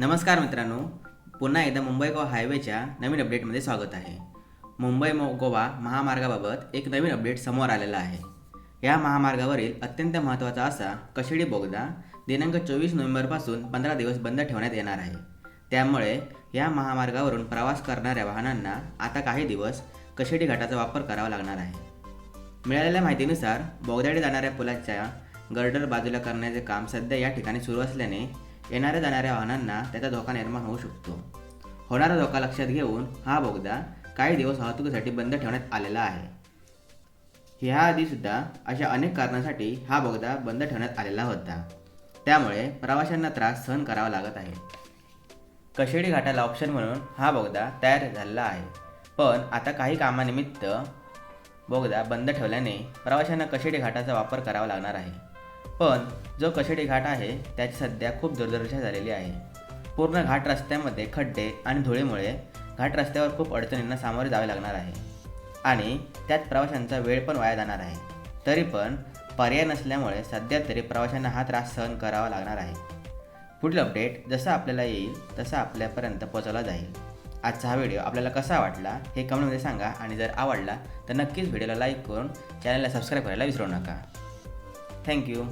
नमस्कार मित्रांनो. पुन्हा एकदा मुंबई गोवा हायवेच्या नवीन अपडेटमध्ये स्वागत आहे. मुंबई गोवा महामार्गाबाबत एक नवीन अपडेट समोर आलेला आहे. या महामार्गावरील अत्यंत महत्त्वाचा असा कशिडी बोगदा दिनांक चोवीस नोव्हेंबरपासून पंधरा दिवस बंद ठेवण्यात येणार आहे. त्यामुळे या महामार्गावरून प्रवास करणाऱ्या वाहनांना आता काही दिवस कशिडी घाटाचा वापर करावा लागणार आहे. मिळालेल्या माहितीनुसार बोगद्याडे जाणाऱ्या पुलाच्या गर्डर बाजूला करण्याचे काम सध्या या ठिकाणी सुरू असल्याने येणाऱ्या जाणाऱ्या वाहनांना त्याचा धोका निर्माण होऊ शकतो. होणारा धोका लक्षात घेऊन हा बोगदा काही दिवस वाहतुकीसाठी बंद ठेवण्यात आलेला आहे. ह्याआधी सुद्धा अशा अनेक कारणांसाठी हा बोगदा बंद ठेवण्यात आलेला होता. त्यामुळे प्रवाशांना त्रास सहन करावा लागत आहे. कशेडी घाटाला ऑप्शन म्हणून हा बोगदा तयार झालेला आहे. पण आता काही कामानिमित्त बोगदा बंद ठेवल्याने प्रवाशांना कशेडी घाटाचा वापर करावा लागणार आहे. पण जो कशेडी घाट आहे त्याची सध्या खूप दुर्दर्शा झालेली आहे. पूर्ण घाट रस्त्यामध्ये खड्डे आणि धुळीमुळे घाट रस्त्यावर खूप अडचणींना सामोरे जावे लागणार आहे. आणि त्यात प्रवाशांचा वेळ पण वाया जाणार आहे. तरी पण पर्याय नसल्यामुळे सध्या तरी प्रवाशांना हा त्रास सहन करावा लागणार आहे. पुढील अपडेट जसं आपल्याला येईल तसं आपल्यापर्यंत पोचवला जाईल. आजचा हा व्हिडिओ आपल्याला कसा वाटला हे कमेंटमध्ये सांगा. आणि जर आवडला तर नक्कीच व्हिडिओला लाईक करून चॅनलला सबस्क्राईब करायला विसरू नका. थँक्यू